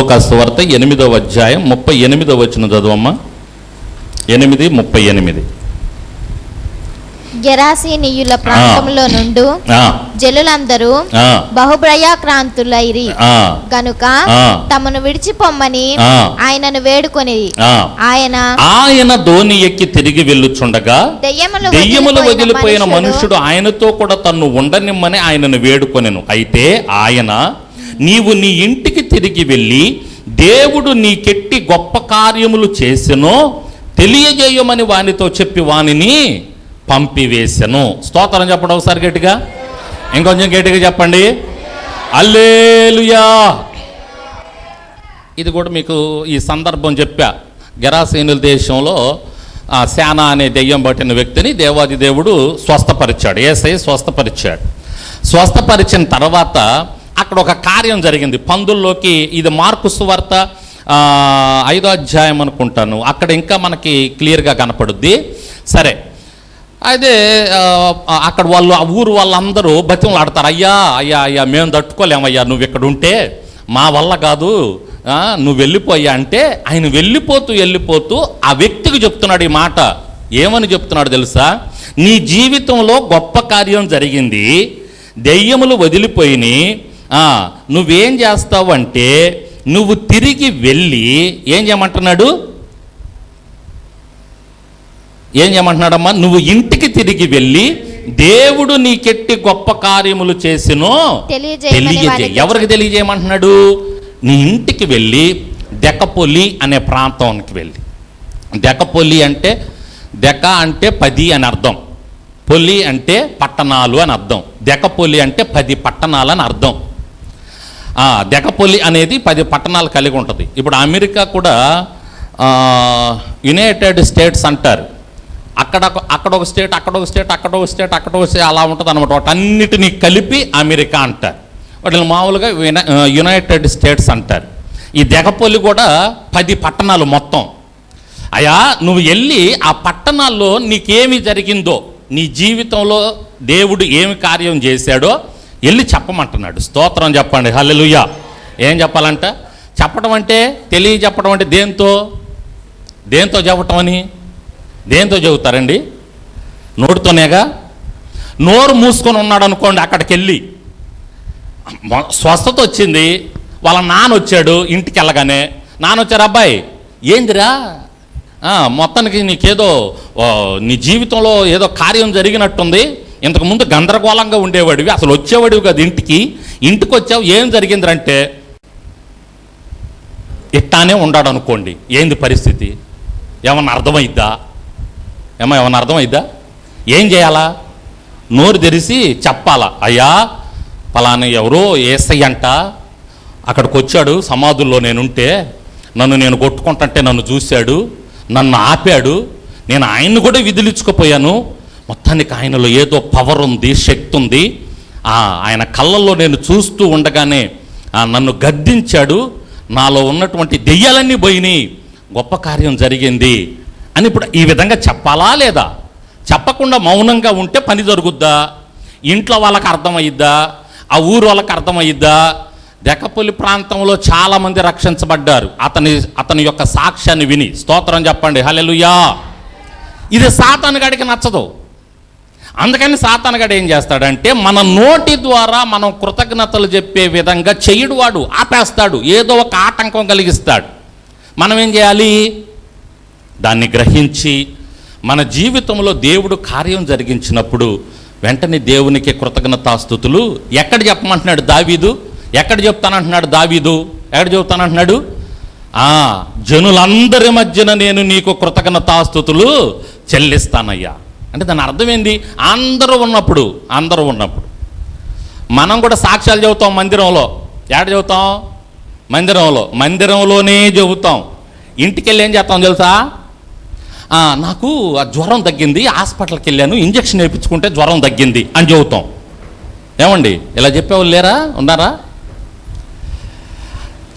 లోకాసు వార్త ఎనిమిదవ అధ్యాయం ముప్పై ఎనిమిదవ వచ్చిన చదువమ్మా. ఎనిమిది ముప్పై ఎనిమిది. గెరాసీనీయుల ప్రాంతంలో నుండు జనులందరూ బహుభ్రయాక్రాంతులైరి ఆ, గనుక. తమను విడిచిపోమ్మని. ఆయనను వేడుకొని. ఆయన ఆయన ధోని ఎక్కి తిరిగి వెళ్ళుచుండగా దెయ్యములు వదిలిపోయిన మనుషుడు ఆయనతో కూడా తన్ను ఉండనిమ్మని ఆయనను వేడుకొనెను. అయితే ఆయన నీవు నీ ఇంటికి తిరిగి వెళ్ళి దేవుడు నీకెట్టి గొప్ప కార్యములు చేసెనో తెలియజేయమని వానితో చెప్పి వానిని పంపివేశను స్తోత్రం చెప్పడం ఒకసారి గట్టిగా. ఇంకొంచెం గట్టిగా చెప్పండి. అల్లేలుయా ఇది కూడా మీకు ఈ సందర్భం చెప్పా. గెరాసీనుల దేశంలో శానా అనే దెయ్యం పట్టిన వ్యక్తిని దేవాది దేవుడు స్వస్థపరిచాడు. ఏసై స్వస్థపరిచాడు. స్వస్థపరిచిన తర్వాత అక్కడ ఒక కార్యం జరిగింది. పందుల్లోకి ఇది మార్కు సువార్త ఐదో అధ్యాయం అనుకుంటాను. అక్కడ ఇంకా మనకి క్లియర్గా కనపడుద్ది. సరే. అయితే అక్కడ వాళ్ళు ఆ ఊరు వాళ్ళందరూ బతిమలు ఆడతారు అయ్యా అయ్యా అయ్యా మేము తట్టుకోలేమయ్యా నువ్వు ఇక్కడ ఉంటే మా వల్ల కాదు నువ్వు వెళ్ళిపోయా అంటే ఆయన వెళ్ళిపోతూ వెళ్ళిపోతూ ఆ వ్యక్తికి చెప్తున్నాడు ఈ మాట. ఏమని చెప్తున్నాడు తెలుసా? నీ జీవితంలో గొప్ప కార్యం జరిగింది దెయ్యములు వదిలిపోయినాయి నువ్వేం చేస్తావు అంటే నువ్వు తిరిగి వెళ్ళి ఏం చేయమంటున్నాడు? ఏం చేయమంటున్నాడమ్మా? నువ్వు ఇంటికి తిరిగి వెళ్ళి దేవుడు నీకెట్టి గొప్ప కార్యములు చేసినో తెలియజే వారికి ఎవరికి తెలియజేయమంటున్నాడు? నీ ఇంటికి వెళ్ళి దెకపొలి అనే ప్రాంతానికి వెళ్ళి. దెకపొలి అంటే దెక అంటే పది అని అర్థం. పొలి అంటే పట్టణాలు అని అర్థం. దెకపొలి అంటే పది పట్టణాలు అని అర్థం. దెకపొలి అనేది పది పట్టణాలు కలిగి ఉంటుంది. ఇప్పుడు అమెరికా కూడా యునైటెడ్ స్టేట్స్ అంటారు. అక్కడ అక్కడ ఒక స్టేట్ అక్కడ ఒక స్టేట్ అక్కడ ఒక స్టేట్ అక్కడ ఒక స్టేట్ అలా ఉంటుంది అనమాట వాటన్నిటినీ కలిపి అమెరికా అంటారు. వాటిని మామూలుగా యునైటెడ్ స్టేట్స్ అంటారు. ఈ దెగపొలి కూడా పది పట్టణాలు మొత్తం. అయా నువ్వు వెళ్ళి ఆ పట్టణాల్లో నీకేమి జరిగిందో నీ జీవితంలో దేవుడు ఏమి కార్యం చేశాడో వెళ్ళి చెప్పమంటున్నాడు. స్తోత్రం చెప్పండి. హల్లెలూయా. ఏం చెప్పాలంట? చెప్పడం అంటే తెలియ చెప్పడం అంటే దేంతో? దేంతో చెప్పటం అని? దేంతో చెబుతారండి? నోటితోనేగా? నోరు మూసుకొని ఉన్నాడు అనుకోండి అక్కడికి వెళ్ళి స్వస్థత వచ్చింది. వాళ్ళ నాన్న వచ్చాడు ఇంటికి వెళ్ళగానే నాన్న వచ్చారు అబ్బాయి ఏందిరా? మొత్తానికి నీకేదో ఓ, నీ జీవితంలో ఏదో కార్యం జరిగినట్టుంది. ఇంతకుముందు గందరగోళంగా ఉండేవాడివి అసలు వచ్చేవాడివి కదా ఇంటికి. ఇంటికి వచ్చావు ఏం జరిగిందంటే ఇట్టానే ఉండాడు అనుకోండి ఏంది పరిస్థితి? ఏమన్నా అర్థమైద్దా? ఏమో ఏమన్నా అర్థమైద్దా? ఏం చేయాలా? నోరు తెరిచి చెప్పాలా అయ్యా పలానా ఎవరో ఏసై అంట అక్కడికి వచ్చాడు సమాధుల్లో నేనుంటే నన్ను నేను కొట్టుకుంటుంటే నన్ను చూశాడు నన్ను ఆపాడు నేను ఆయన్ని కూడా విదిలించుకుపోయాను మొత్తానికి ఆయనలో ఏదో పవర్ ఉంది శక్తి ఉంది. ఆయన కళ్ళల్లో నేను చూస్తూ ఉండగానే నన్ను గద్దించాడు. నాలో ఉన్నటువంటి దెయ్యాలన్నీ పోయినాయి. గొప్ప కార్యం జరిగింది అని ఇప్పుడు ఈ విధంగా చెప్పాలా లేదా? చెప్పకుండా మౌనంగా ఉంటే పని జరుగుద్దా? ఇంట్లో వాళ్ళకి అర్థమయ్యిద్దా? ఆ ఊరు వాళ్ళకి అర్థమయ్యిద్దా? దెకపల్లి ప్రాంతంలో చాలామంది రక్షించబడ్డారు. అతని అతని యొక్క సాక్ష్యాన్ని విని. స్తోత్రం చెప్పండి. హలెలుయా ఇది సాతానుగాడికి నచ్చదు. అందుకని సాతానగాడు ఏం చేస్తాడంటే మన నోటి ద్వారా మనం కృతజ్ఞతలు చెప్పే విధంగా చెయ్యడు వాడు ఆపేస్తాడు. ఏదో ఒక ఆటంకం కలిగిస్తాడు. మనం ఏం చేయాలి? దాన్ని గ్రహించి మన జీవితంలో దేవుడు కార్యం జరిగించినప్పుడు వెంటనే దేవునికి కృతజ్ఞతాస్థుతులు ఎక్కడ చెప్పమంటున్నాడు దావీదు? ఎక్కడ చెప్తానంటున్నాడు దావీదు? ఎక్కడ చెప్తానంటున్నాడు? జనులందరి మధ్యన నేను నీకు కృతజ్ఞతాస్థుతులు చెల్లిస్తానయ్యా. అంటే దాని అర్థం ఏంది? అందరూ ఉన్నప్పుడు అందరూ ఉన్నప్పుడు. మనం కూడా సాక్ష్యాలు చెబుతాం మందిరంలో. ఏడ చెబుతాం? మందిరంలో. మందిరంలోనే చెబుతాం. ఇంటికి వెళ్ళి ఏం చేస్తాం తెలుసా? నాకు ఆ జ్వరం తగ్గింది హాస్పిటల్కి వెళ్ళాను ఇంజక్షన్ వేయించుకుంటే జ్వరం తగ్గింది అని చెబుతాం. ఏమండి? ఇలా చెప్పేవాళ్ళు లేరా? ఉన్నారా?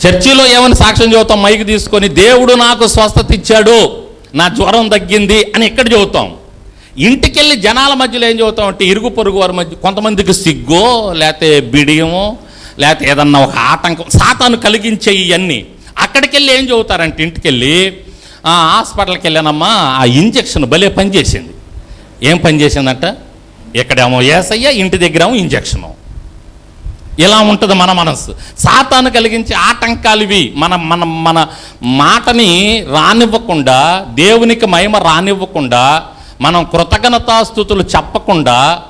చర్చిలో ఏమని సాక్ష్యం చెబుతాం? మైకి తీసుకొని దేవుడు నాకు స్వస్థత ఇచ్చాడు నా జ్వరం తగ్గింది అని ఎక్కడ చెబుతాం? ఇంటికెళ్ళి జనాల మధ్యలో ఏం చదువుతాం అంటే ఇరుగు పొరుగు వారి మధ్య కొంతమందికి సిగ్గో లేకపోతే బిడియమో లేకపోతే ఏదన్నా ఒక ఆటంకం సాతాను కలిగించే ఇవన్నీ అక్కడికి వెళ్ళి ఏం చదువుతారంటే ఇంటికెళ్ళి "ఆ, హాస్పిటల్కి వెళ్ళానమ్మా ఆ ఇంజక్షన్ భలే పనిచేసింది. ఏం పనిచేసిందంట? ఇక్కడేమో ఏసయ్య ఇంటి దగ్గరేమో ఇంజెక్షను. ఇలా ఉంటుంది మన మనస్సు. సాతాను కలిగించే ఆటంకాలు ఇవి మన మన మన మాటని రానివ్వకుండా దేవునికి మహిమ రానివ్వకుండా మనం కృతజ్ఞతాస్థుతులు చెప్పకుండా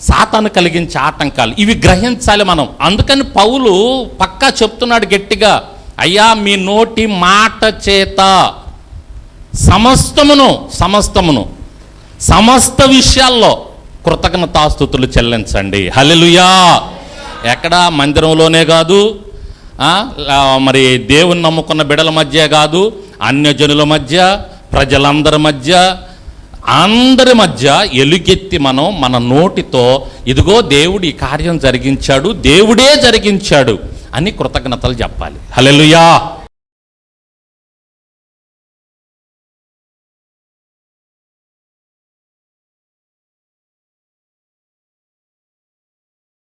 సాతాను కలిగించే ఆటంకాలు ఇవి గ్రహించాలి మనం. అందుకని పౌలు పక్కా చెప్తున్నాడు గట్టిగా అయ్యా మీ నోటి మాట చేత సమస్తమును సమస్తమును సమస్త విషయాల్లో కృతజ్ఞతాస్థుతులు చెల్లించండి. హలెలుయా ఎక్కడ? మందిరంలోనే కాదు. మరి దేవుని నమ్ముకున్న బిడల మధ్య కాదు. అన్యజనుల మధ్య ప్రజలందరి మధ్య అందరి మధ్య ఎలుగెత్తి మనం మన నోటితో ఇదిగో దేవుడు ఈ కార్యం జరిగించాడు దేవుడే జరిగించాడు అని కృతజ్ఞతలు చెప్పాలి. హలెలుయా